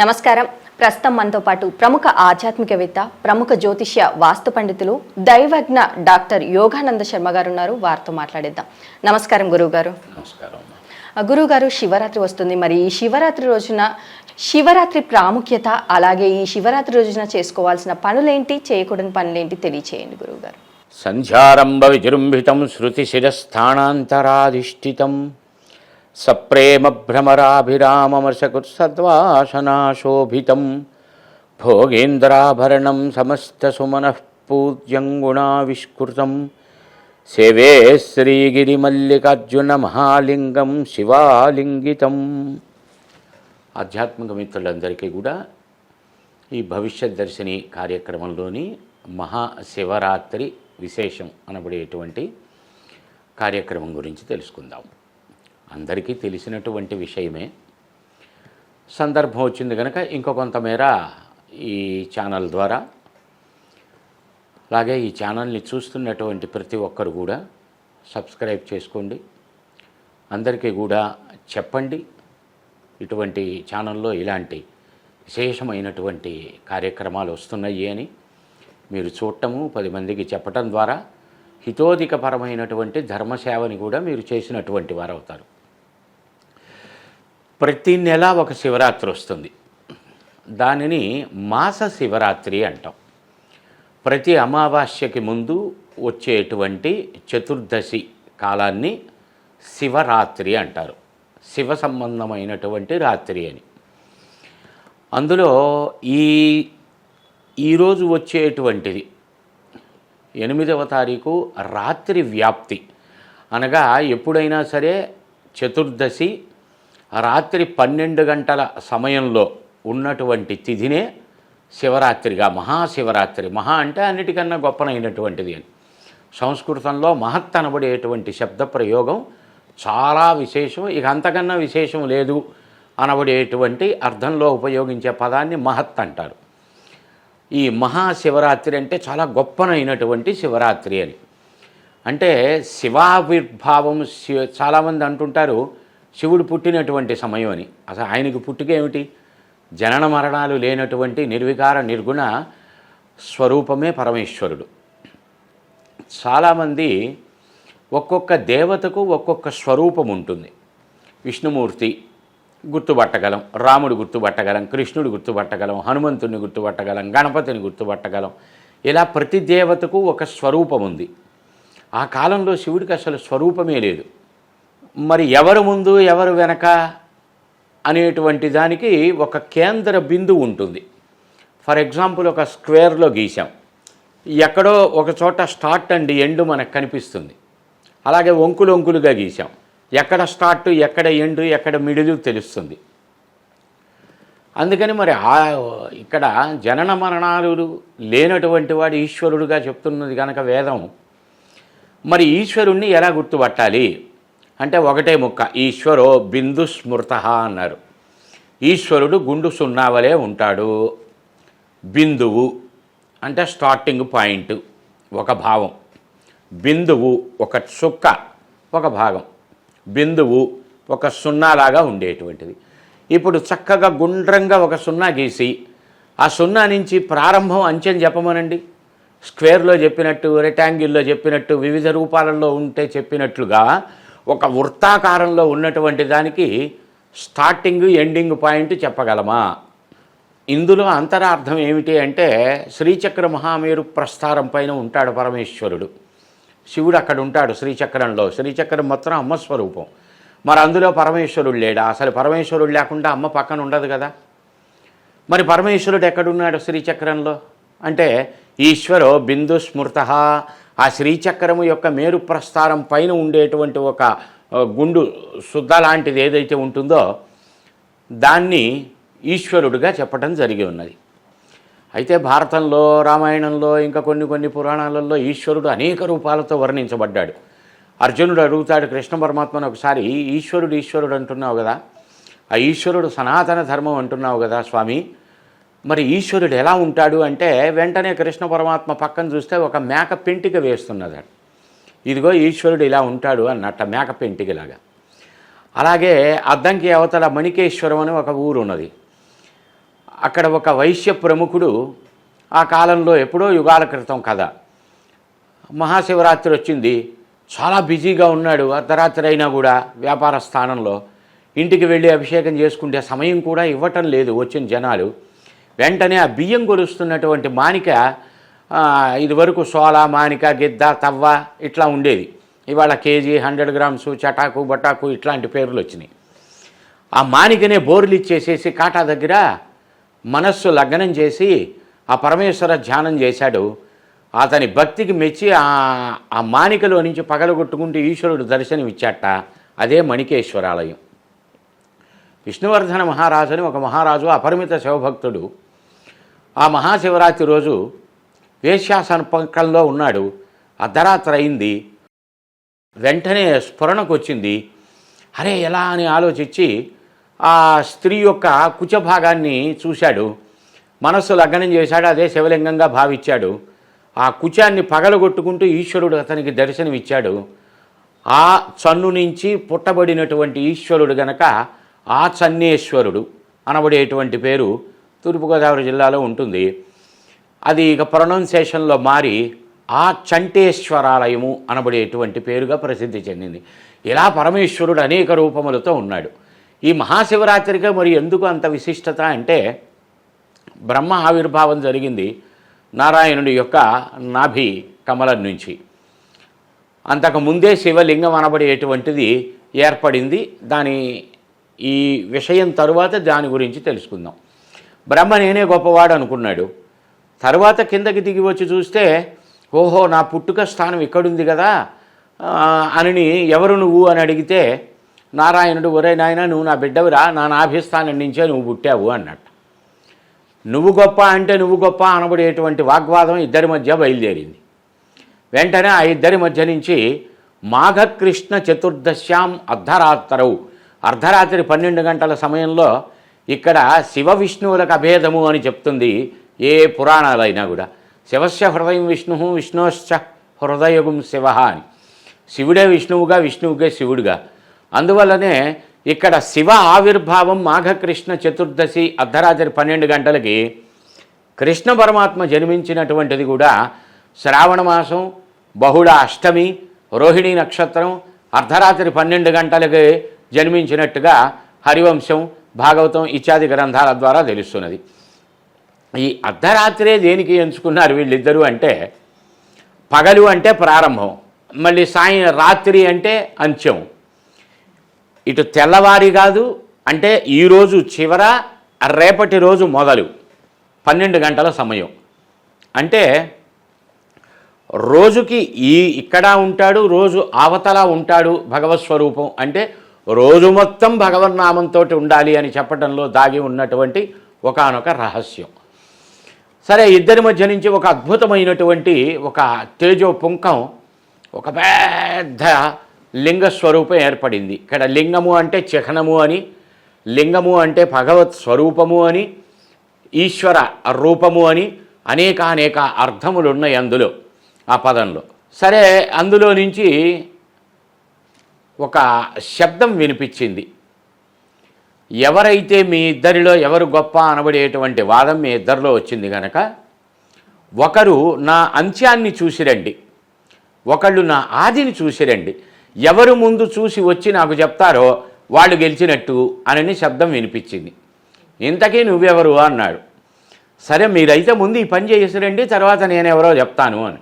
నమస్కారం. ప్రస్తుతం మనతో పాటు ప్రముఖ ఆధ్యాత్మికవేత్త ప్రముఖ జ్యోతిష్య వాస్తు పండితులు దైవజ్ఞ డాక్టర్ యోగానంద శర్మ గారు ఉన్నారు వారితో మాట్లాడేద్దాం. నమస్కారం గురువు గారు నమస్కారం అమ్మా. గురువు గారు శివరాత్రి వస్తుంది. మరి ఈ శివరాత్రి రోజున శివరాత్రి ప్రాముఖ్యత అలాగే ఈ శివరాత్రి రోజున చేసుకోవాల్సిన పనులేంటి చేయకూడని పనులేంటి తెలియచేయండి గురువు గారు సంధ్యారంభ విజృంభితం శృతిశిరస్థానాంతరాధిష్ఠితం సప్రేమ భ్రమరాభిరామమర్శకుత్సద్వాసనాశోభితం భోగేంద్రాభరణం సమస్తసుమనః పూజ్యం గుణావిష్కృతం సేవే శ్రీగిరిమల్లికార్జున మహాలింగం శివాలింగితం. ఆధ్యాత్మిక మిత్రులందరికీ కూడా ఈ భవిష్యత్ దర్శిని కార్యక్రమంలోని మహాశివరాత్రి విశేషం అనబడేటువంటి కార్యక్రమం గురించి తెలుసుకుందాం. అందరికీ తెలిసినటువంటి విషయమే. సందర్భం వచ్చింది కనుక ఇంకో కొంతమేర ఈ ఛానల్ ద్వారా. అలాగే ఈ ఛానల్ని చూస్తున్నటువంటి ప్రతి ఒక్కరు కూడా సబ్స్క్రైబ్ చేసుకోండి. అందరికీ కూడా చెప్పండి. ఇటువంటి ఛానల్లో ఇలాంటి విశేషమైనటువంటి కార్యక్రమాలు వస్తున్నాయి అని మీరు చూడటము పది మందికి చెప్పటం ద్వారా హితోధికపరమైనటువంటి ధర్మసేవని కూడా మీరు చేసినటువంటి వారు అవుతారు ప్రతి నెల ఒక శివరాత్రి వస్తుంది. దానిని మాస శివరాత్రి అంటాం. ప్రతి అమావాస్యకి ముందు వచ్చేటువంటి చతుర్దశి కాలాన్ని శివరాత్రి అంటారు. శివ సంబంధమైనటువంటి రాత్రి అని. అందులో ఈ ఈరోజు వచ్చేటువంటిది ఎనిమిదవ తారీఖు రాత్రి వ్యాప్తి. అనగా ఎప్పుడైనా సరే చతుర్దశి రాత్రి పన్నెండు గంటల సమయంలో ఉన్నటువంటి తిథినే శివరాత్రిగా మహాశివరాత్రి. మహా అంటే అన్నిటికన్నా గొప్పనైనటువంటిది అని. సంస్కృతంలో మహత్ అనబడేటువంటి శబ్ద ప్రయోగం చాలా విశేషం. ఇక అంతకన్నా విశేషం లేదు అనబడేటువంటి అర్థంలో ఉపయోగించే పదాన్ని మహత్ అంటారు. ఈ మహాశివరాత్రి అంటే చాలా గొప్పనైనటువంటి శివరాత్రి అని. అంటే శివావిర్భావం శివ చాలామంది అంటుంటారు శివుడు పుట్టినటువంటి సమయం అని. అసలు ఆయనకి పుట్టుక ఏమిటి? జనన మరణాలు లేనటువంటి నిర్వికార నిర్గుణ స్వరూపమే పరమేశ్వరుడు. చాలామంది ఒక్కొక్క దేవతకు ఒక్కొక్క స్వరూపం ఉంటుంది. విష్ణుమూర్తి గుర్తుపట్టగలం రాముడు గుర్తుపట్టగలం కృష్ణుడు గుర్తుపట్టగలం హనుమంతుడిని గుర్తుపట్టగలం గణపతిని గుర్తుపట్టగలం. ఇలా ప్రతి దేవతకు ఒక స్వరూపం ఉంది. ఆ కాలంలో శివుడికి అసలు స్వరూపమే లేదు. మరి ఎవరు ముందు ఎవరు వెనక అనేటువంటి దానికి ఒక కేంద్ర బిందువు ఉంటుంది. ఫర్ ఎగ్జాంపుల్ ఒక స్క్వేర్లో గీసాం ఎక్కడో ఒక చోట స్టార్ట్ అండ్ ఎండు మనకు కనిపిస్తుంది. అలాగే వంకులు వంకులుగా గీసాం ఎక్కడ స్టార్ట్ ఎక్కడ ఎండు ఎక్కడ మిడిలు తెలుస్తుంది. అందుకని మరి ఆ ఇక్కడ జనన మరణాలు లేనటువంటి వాడు ఈశ్వరుడుగా చెప్తున్నది కనుక వేదం. మరి ఈశ్వరుణ్ణి ఎలా గుర్తుపట్టాలి? అంటే ఒకటే ముక్క ఈశ్వరో బిందు స్మృత అన్నారు. ఈశ్వరుడు గుండు సున్నావలే ఉంటాడు. బిందువు అంటే స్టార్టింగ్ పాయింట్ ఒక భావం. బిందువు ఒక చుక్క ఒక భాగం. బిందువు ఒక సున్నాలాగా ఉండేటువంటిది. ఇప్పుడు చక్కగా గుండ్రంగా ఒక సున్నా గీసి ఆ సున్నా నుంచి ప్రారంభం అంచెని చెప్పమనండి. స్క్వేర్లో చెప్పినట్టు రెక్టాంగిల్లో చెప్పినట్టు వివిధ రూపాలలో ఉంటే చెప్పినట్లుగా ఒక వృత్తాకారంలో ఉన్నటువంటి దానికి స్టార్టింగ్ ఎండింగ్ పాయింట్ చెప్పగలమా? ఇందులో అంతరార్థం ఏమిటి అంటే శ్రీచక్ర మహామేరు ప్రస్థారం పైన ఉంటాడు పరమేశ్వరుడు. శివుడు అక్కడ ఉంటాడు శ్రీచక్రంలో. శ్రీచక్రం మొత్తం అమ్మ స్వరూపం. మరి అందులో పరమేశ్వరుడు లేడా? అసలు పరమేశ్వరుడు లేకుండా అమ్మ పక్కన ఉండదు కదా? మరి పరమేశ్వరుడు ఎక్కడున్నాడు శ్రీచక్రంలో? అంటే ఈశ్వరో బిందు స్మృత ఆ శ్రీచక్రము యొక్క మేరు ప్రస్థారం పైన ఉండేటువంటి ఒక గుండు శుద్ధ లాంటిది ఏదైతే ఉంటుందో దాన్ని ఈశ్వరుడుగా చెప్పడం జరిగి ఉన్నది. అయితే భారతంలో రామాయణంలో ఇంకా కొన్ని కొన్ని పురాణాలలో ఈశ్వరుడు అనేక రూపాలతో వర్ణించబడ్డాడు. అర్జునుడు అడుగుతాడు కృష్ణ పరమాత్మను ఒకసారి ఈశ్వరుడు ఈశ్వరుడు అంటున్నావు కదా? ఆ ఈశ్వరుడు సనాతన ధర్మం అంటున్నావు కదా స్వామి? మరి ఈశ్వరుడు ఎలా ఉంటాడు అంటే వెంటనే కృష్ణ పరమాత్మ పక్కన చూస్తే ఒక మేక పెంటిక వేస్తున్నది ఇదిగో ఈశ్వరుడు ఇలా ఉంటాడు అన్నట్ట మేక పెంటికలాగా. అలాగే అద్దంకి అవతల మణికేశ్వరం అని ఒక ఊరు ఉన్నది. అక్కడ ఒక వైశ్య ప్రముఖుడు ఆ కాలంలో ఎప్పుడో యుగాల క్రితం కథ. మహాశివరాత్రి వచ్చింది. చాలా బిజీగా ఉన్నాడు. అర్ధరాత్రి అయినా కూడా వ్యాపార స్థానంలో. ఇంటికి వెళ్ళి అభిషేకం చేసుకుంటే సమయం కూడా ఇవ్వటం లేదు వచ్చిన జనాలు. వెంటనే ఆ బియ్యం కొలుస్తున్నటువంటి మానిక ఇదివరకు సోల మానిక గిద్ద తవ్వ ఇట్లా ఉండేది. ఇవాళ కేజీ హండ్రెడ్ గ్రామ్స్ చటాకు బటాకు ఇట్లాంటి పేర్లు వచ్చినాయి. ఆ మానికనే బోర్లు ఇచ్చేసేసి కాటా దగ్గర మనస్సు లగ్నం చేసి ఆ పరమేశ్వర ధ్యానం చేశాడు. అతని భక్తికి మెచ్చి ఆ మానికలో నుంచి పగలగొట్టుకుంటూ ఈశ్వరుడు దర్శనమిచ్చాట అదే మణికేశ్వరాలయం. విష్ణువర్ధన మహారాజు అని ఒక మహారాజు అపరిమిత శివభక్తుడు. ఆ మహాశివరాత్రి రోజు వేశ్యాసనపంకంలో ఉన్నాడు. అర్ధరాత్రి అయింది. వెంటనే స్ఫురణకు వచ్చింది. అరే ఎలా అని ఆలోచించి ఆ స్త్రీ యొక్క కుచ భాగాన్ని చూశాడు. మనస్సు లగ్నం చేశాడు. అదే శివలింగంగా భావించాడు. ఆ కుచాన్ని పగలగొట్టుకుంటూ ఈశ్వరుడు అతనికి దర్శనమిచ్చాడు. ఆ చన్ను నుంచి పుట్టబడినటువంటి ఈశ్వరుడు గనక ఆ చన్నేశ్వరుడు అనబడేటువంటి పేరు తూర్పుగోదావరి జిల్లాలో ఉంటుంది. అది ఇక ప్రొనౌన్సియేషన్లో మారి ఆ చంటేశ్వరాలయము అనబడేటువంటి పేరుగా ప్రసిద్ధి చెందింది. ఇలా పరమేశ్వరుడు అనేక రూపములతో ఉన్నాడు. ఈ మహాశివరాత్రిగా మరి ఎందుకు అంత విశిష్టత అంటే బ్రహ్మ ఆవిర్భావం జరిగింది నారాయణుడి యొక్క నాభి కమలం నుంచి. అంతకు ముందే శివలింగం అనబడేటువంటిది ఏర్పడింది. దాని ఈ విషయం తరువాత దాని గురించి తెలుసుకుందాం. బ్రహ్మ నేనే గొప్పవాడు అనుకున్నాడు. తర్వాత కిందకి దిగి వచ్చి చూస్తే ఓహో నా పుట్టుక స్థానం ఇక్కడుంది కదా అని ఎవరు నువ్వు అని అడిగితే నారాయణుడు ఒరే నాయన నువ్వు నా బిడ్డవురా నా నాభిస్థానం నుంచే నువ్వు పుట్టావు అన్నట్టు. నువ్వు గొప్ప అంటే నువ్వు గొప్ప అనబడేటువంటి వాగ్వాదం ఇద్దరి మధ్య బయలుదేరింది. వెంటనే ఆ ఇద్దరి మధ్య నుంచి మాఘకృష్ణ చతుర్దశ్యాం అర్ధరాత్రవు అర్ధరాత్రి పన్నెండు గంటల సమయంలో ఇక్కడ శివ విష్ణువులకు అభేదము అని చెప్తుంది ఏ పురాణాలైనా కూడా. శివస్య హృదయం విష్ణు విష్ణోశ్చ హృదయగుం శివ అని. శివుడే విష్ణువుగా విష్ణువుగా శివుడుగా. అందువల్లనే ఇక్కడ శివ ఆవిర్భావం మాఘకృష్ణ చతుర్దశి అర్ధరాత్రి పన్నెండు గంటలకి కృష్ణ పరమాత్మ జన్మించినటువంటిది కూడా శ్రావణ మాసం బహుళ అష్టమి రోహిణీ నక్షత్రం అర్ధరాత్రి పన్నెండు గంటలకి జన్మించినట్టుగా హరివంశం భాగవతం ఇత్యాది గ్రంథాల ద్వారా తెలుస్తున్నది. ఈ అర్ధరాత్రే దేనికి ఎంచుకున్నారు వీళ్ళిద్దరూ అంటే పగలు అంటే ప్రారంభం మళ్ళీ సాయం రాత్రి అంటే అంత్యం. ఇటు తెల్లవారి కాదు అంటే ఈరోజు చివర రేపటి రోజు మొదలు పన్నెండు గంటల సమయం. అంటే రోజుకి ఈ ఇక్కడ ఉంటాడు రోజు అవతల ఉంటాడు భగవత్ స్వరూపం అంటే రోజు మొత్తం భగవన్నామంతో ఉండాలి అని చెప్పడంలో దాగి ఉన్నటువంటి ఒకానొక రహస్యం. సరే ఇద్దరి మధ్య నుంచి ఒక అద్భుతమైనటువంటి ఒక తేజో పుంకం ఒక పెద్ద లింగ స్వరూపం ఏర్పడింది. ఇక్కడ లింగము అంటే చిహ్నము అని లింగము అంటే భగవత్ స్వరూపము అని ఈశ్వర రూపము అని అనేక అనేక అర్థములు ఉన్నాయి అందులో ఆ పదంలో. సరే అందులో నుంచి ఒక శబ్దం వినిపించింది. ఎవరైతే మీ ఇద్దరిలో ఎవరు గొప్ప అనబడేటువంటి వాదం మీ ఇద్దరిలో వచ్చింది కనుక ఒకరు నా అంత్యాన్ని చూసిరండి ఒకళ్ళు నా ఆదిని చూసిరండి ఎవరు ముందు చూసి వచ్చి నాకు చెప్తారో వాళ్ళు గెలిచినట్టు అనని శబ్దం వినిపించింది. ఇంతకీ నువ్వెవరు అన్నాడు. సరే మీరైతే ముందు ఈ పని చేసిరండి తర్వాత నేనెవరో చెప్తాను అని.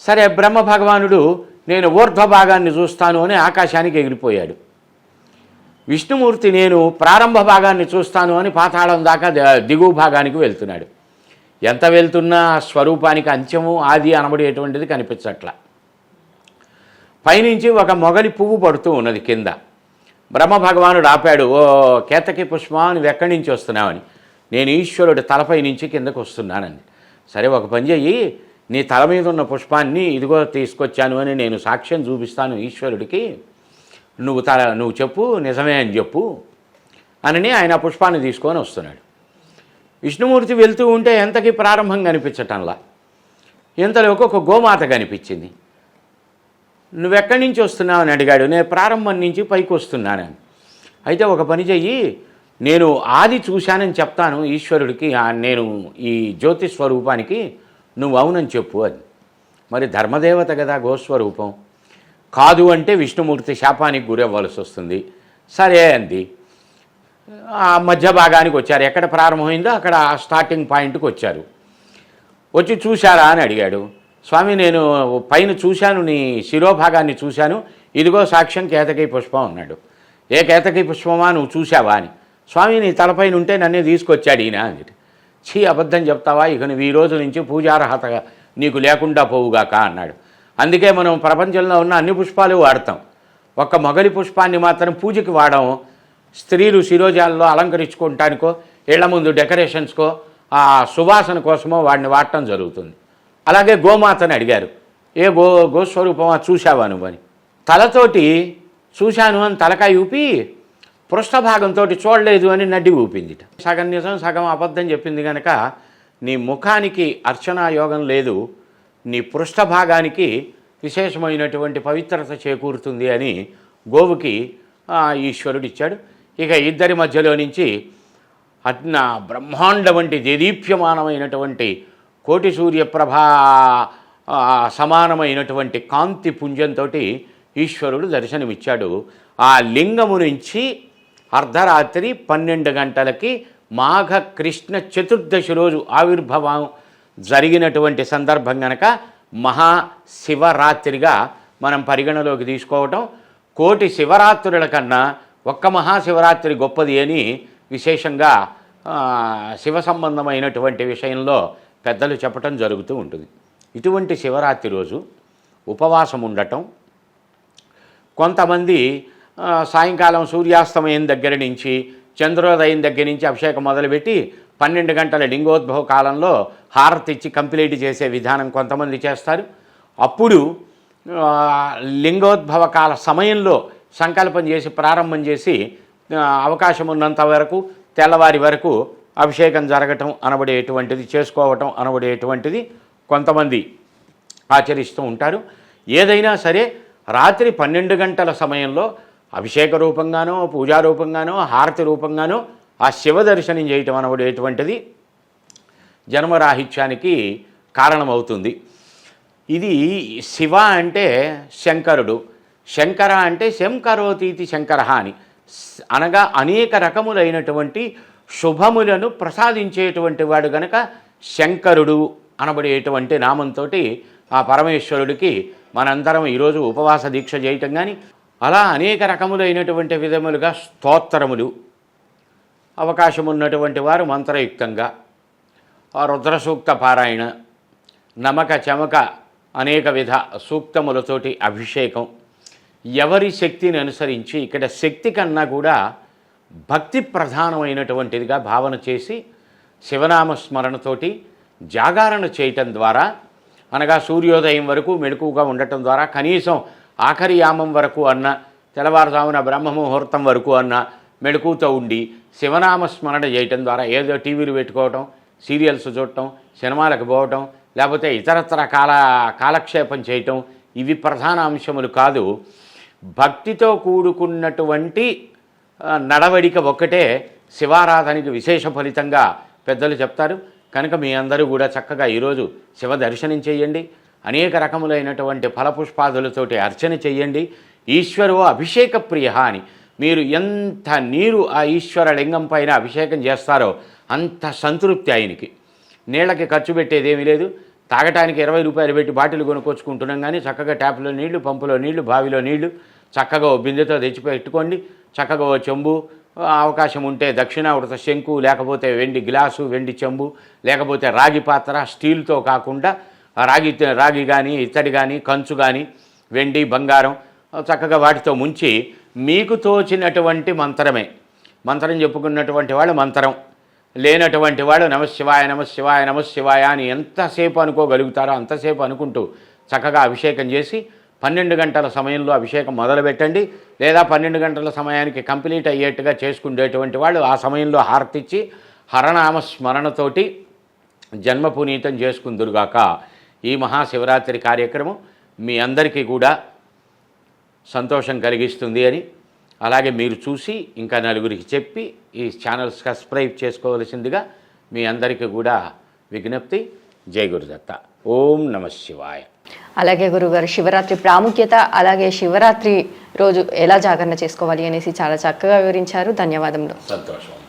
సరే బ్రహ్మ భగవానుడు నేను ఊర్ధ్వ భాగాన్ని చూస్తాను అని ఆకాశానికి ఎగిరిపోయాడు. విష్ణుమూర్తి నేను ప్రారంభ భాగాన్ని చూస్తాను అని పాతాళం దాకా దిగువ భాగానికి వెళ్తున్నాడు. ఎంత వెళ్తున్నా స్వరూపానికి అంత్యము ఆది అనబడేటువంటిది కనిపించట్ల. పైనుంచి ఒక మొగలి పువ్వు పడుతూ ఉన్నది కింద. బ్రహ్మ భగవానుడు ఆపాడు ఓ కేతకి పుష్ప నువ్వు ఎక్కడి నుంచి వస్తున్నావని? నేను ఈశ్వరుడి తలపై నుంచి కిందకు వస్తున్నానని సరే ఒక పని చెయ్యి నీ తల మీద ఉన్న పుష్పాన్ని ఇదిగో తీసుకొచ్చాను అని నేను సాక్ష్యం చూపిస్తాను ఈశ్వరుడికి. నువ్వు తల నువ్వు చెప్పు నిజమే అని చెప్పు అని ఆయన పుష్పాన్ని తీసుకొని వస్తున్నాడు. విష్ణుమూర్తి వెళ్తూ ఉంటే ఎంతకి ప్రారంభం కనిపించటంలా? ఇంతలోకి ఒక గోమాత కనిపించింది. నువ్వెక్కడి నుంచి వస్తున్నావు అని అడిగాడు. నేను ప్రారంభం నుంచి పైకి వస్తున్నానని అయితే ఒక పని చెయ్యి. నేను ఆది చూశానని చెప్తాను ఈశ్వరుడికి నేను ఈ జ్యోతి స్వరూపానికి నువ్వు అవునని చెప్పు అది. మరి ధర్మదేవత కదా గోస్వరూపం. కాదు అంటే విష్ణుమూర్తి శాపానికి గురవ్వాల్సి వస్తుంది. సరే అంది. ఆ మధ్య భాగానికి వచ్చారు. ఎక్కడ ప్రారంభమైందో అక్కడ స్టార్టింగ్ పాయింట్కి వచ్చారు. వచ్చి చూశారా అని అడిగాడు. స్వామి నేను పైన చూశాను నీ శిరోభాగాన్ని చూశాను. ఇదిగో సాక్ష్యం కేతకీ పుష్పం అన్నాడు. ఏ కేతకీ పుష్పమా? నువ్వు చూశావా అని. స్వామి నీ తలపైన ఉంటే నన్నే తీసుకొచ్చాడు ఈయన అని చీ అబద్ధం చెప్తావా? ఇక నువ్వు ఈ రోజు నుంచి పూజార్హత నీకు లేకుండా పోవుగాక అన్నాడు. అందుకే మనం ప్రపంచంలో ఉన్న అన్ని పుష్పాలు వాడతాం. ఒక్క మొగలి పుష్పాన్ని మాత్రం పూజకి వాడడం స్త్రీలు శిరోజాల్లో అలంకరించుకోవటానికో ఇళ్ళ ముందు డెకరేషన్స్కో ఆ సువాసన కోసమో వాడిని వాడటం జరుగుతుంది. అలాగే గోమాతని అడిగారు. ఏ గో గోస్వరూపమా చూశావా నువ్వని? అని తలతోటి చూశాను అని తలకాయ ఊపి పృష్ఠభాగంతో చూడలేదు అని నడ్డి ఊపిందిట. సగం నిజం సగం అబద్ధం చెప్పింది కనుక నీ ముఖానికి అర్చనా యోగం లేదు నీ పృష్ఠభాగానికి విశేషమైనటువంటి పవిత్రత చేకూరుతుంది అని గోవుకి ఈశ్వరుడిచ్చాడు. ఈశ్వరుడు ఇచ్చాడు ఇక ఇద్దరి మధ్యలో నుంచి అట్న బ్రహ్మాండ వంటి దేదీప్యమానమైనటువంటి కోటి సూర్యప్రభా సమానమైనటువంటి కాంతి పుంజంతో ఈశ్వరుడు దర్శనమిచ్చాడు. ఆ లింగము నుంచి అర్ధరాత్రి పన్నెండు గంటలకి మాఘ కృష్ణ చతుర్దశి రోజు ఆవిర్భావం జరిగినటువంటి సందర్భం గనక మహాశివరాత్రిగా మనం పరిగణలోకి తీసుకోవటం. కోటి శివరాత్రుల కన్నా ఒక్క మహాశివరాత్రి గొప్పది అని విశేషంగా శివ సంబంధమైనటువంటి విషయంలో పెద్దలు చెప్పటం జరుగుతూ ఉంటుంది. ఇటువంటి శివరాత్రి రోజు ఉపవాసం ఉండటం కొంతమంది సాయంకాలం సూర్యాస్తమయం దగ్గర నుంచి చంద్రోదయం దగ్గర నుంచి అభిషేకం మొదలుపెట్టి పన్నెండు గంటల లింగోద్భవ కాలంలో హారతి ఇచ్చి కంప్లీట్ చేసే విధానం కొంతమంది చేస్తారు. అప్పుడు లింగోద్భవ కాల సమయంలో సంకల్పం చేసి ప్రారంభం చేసి అవకాశం ఉన్నంత వరకు తెల్లవారి వరకు అభిషేకం జరగటం అనబడేటువంటిది చేసుకోవటం అనబడేటువంటిది కొంతమంది ఆచరిస్తూ ఉంటారు. ఏదైనా సరే రాత్రి పన్నెండు గంటల సమయంలో అభిషేక రూపంగానో పూజారూపంగానో హారతి రూపంగానో ఆ శివ దర్శనం చేయటం అనబడేటువంటిది జన్మరాహిత్యానికి కారణమవుతుంది. ఇది శివ అంటే శంకరుడు. శంకర అంటే శంకరోతీతి శంకర అని. అనగా అనేక రకములైనటువంటి శుభములను ప్రసాదించేటువంటి వాడు గనక శంకరుడు అనబడేటువంటి నామంతో ఆ పరమేశ్వరుడికి మనందరం ఈరోజు ఉపవాస దీక్ష చేయటం కానీ అలా అనేక రకములైనటువంటి విధములుగా స్తోత్రములు అవకాశం ఉన్నటువంటి వారు మంత్రయుక్తంగా. రుద్రసూక్త రుద్ర సూక్త పారాయణ నమక చమక అనేక విధ సూక్తములతోటి అభిషేకం. ఎవరి శక్తిని అనుసరించి ఇక్కడ శక్తి కన్నా కూడా భక్తి ప్రధానమైనటువంటిదిగా భావన చేసి శివనామ స్మరణతోటి జాగారణ చేయటం ద్వారా అనగా సూర్యోదయం వరకు మెలకుగా ఉండటం ద్వారా కనీసం ఆఖరి యామం వరకు అన్న తెల్లవారుజామున బ్రహ్మముహూర్తం వరకు అన్న మెలకుతో ఉండి శివనామ స్మరణ చేయటం ద్వారా ఏదో టీవీలు పెట్టుకోవటం సీరియల్స్ చూడటం సినిమాలకు పోవటం లేకపోతే ఇతరత్ర కాల కాలక్షేపం చేయటం ఇవి ప్రధాన అంశములు కాదు. భక్తితో కూడుకున్నటువంటి నడవడిక ఒక్కటే శివారాధనకి విశేష ఫలితంగా పెద్దలు చెప్తారు. కనుక మీ అందరూ కూడా చక్కగా ఈరోజు శివ దర్శనం చేయండి. అనేక రకములైనటువంటి ఫలపుష్పాదులతోటి అర్చన చేయండి ఈశ్వరో అభిషేక ప్రియ అని. మీరు ఎంత నీరు ఆ ఈశ్వర లింగం పైన అభిషేకం చేస్తారో అంత సంతృప్తి ఆయనకి. నీళ్ళకి ఖర్చు పెట్టేది ఏమీ లేదు. తాగటానికి ఇరవై రూపాయలు పెట్టి బాటిల్ కొనుక్కొచ్చుకుంటున్నాం కానీ చక్కగా ట్యాప్లో నీళ్ళు పంపులో నీళ్ళు బావిలో నీళ్ళు చక్కగా ఓ బిందెతో తెచ్చి పెట్టుకోండి చక్కగా ఓ చెంబు అవకాశం ఉంటే దక్షిణావృత శంకు లేకపోతే వెండి గ్లాసు వెండి చెంబు లేకపోతే రాగి పాత్ర స్టీల్తో కాకుండా రాగి రాగి కానీ ఇత్తడి కానీ కంచు కానీ వెండి బంగారం చక్కగా వాటితో ముంచి మీకు తోచినటువంటి మంత్రమే. మంత్రం చెప్పుకున్నటువంటి వాళ్ళు మంత్రం. లేనటువంటి వాడు నమశివాయ నమశివాయ నమశివాయ అని ఎంతసేపు అనుకోగలుగుతారో అంతసేపు అనుకుంటూ చక్కగా అభిషేకం చేసి పన్నెండు గంటల సమయంలో అభిషేకం మొదలుపెట్టండి. లేదా పన్నెండు గంటల సమయానికి కంప్లీట్ అయ్యేట్టుగా చేసుకునేటువంటి వాళ్ళు ఆ సమయంలో హారతిచ్చి హరనామ స్మరణతోటి జన్మ పునీతం చేసుకుందురుగాక. ఈ మహాశివరాత్రి కార్యక్రమం మీ అందరికీ కూడా సంతోషం కలిగిస్తుంది అని. అలాగే మీరు చూసి ఇంకా నలుగురికి చెప్పి ఈ ఛానల్ సబ్స్క్రైబ్ చేసుకోవలసిందిగా మీ అందరికీ కూడా విజ్ఞప్తి. జై గురుదత్త. ఓం నమ శివాయ. అలాగే గురుగారు శివరాత్రి ప్రాముఖ్యత అలాగే శివరాత్రి రోజు ఎలా జాగరణ చేసుకోవాలి అనేసి చాలా చక్కగా వివరించారు. ధన్యవాదములు. సంతోషం.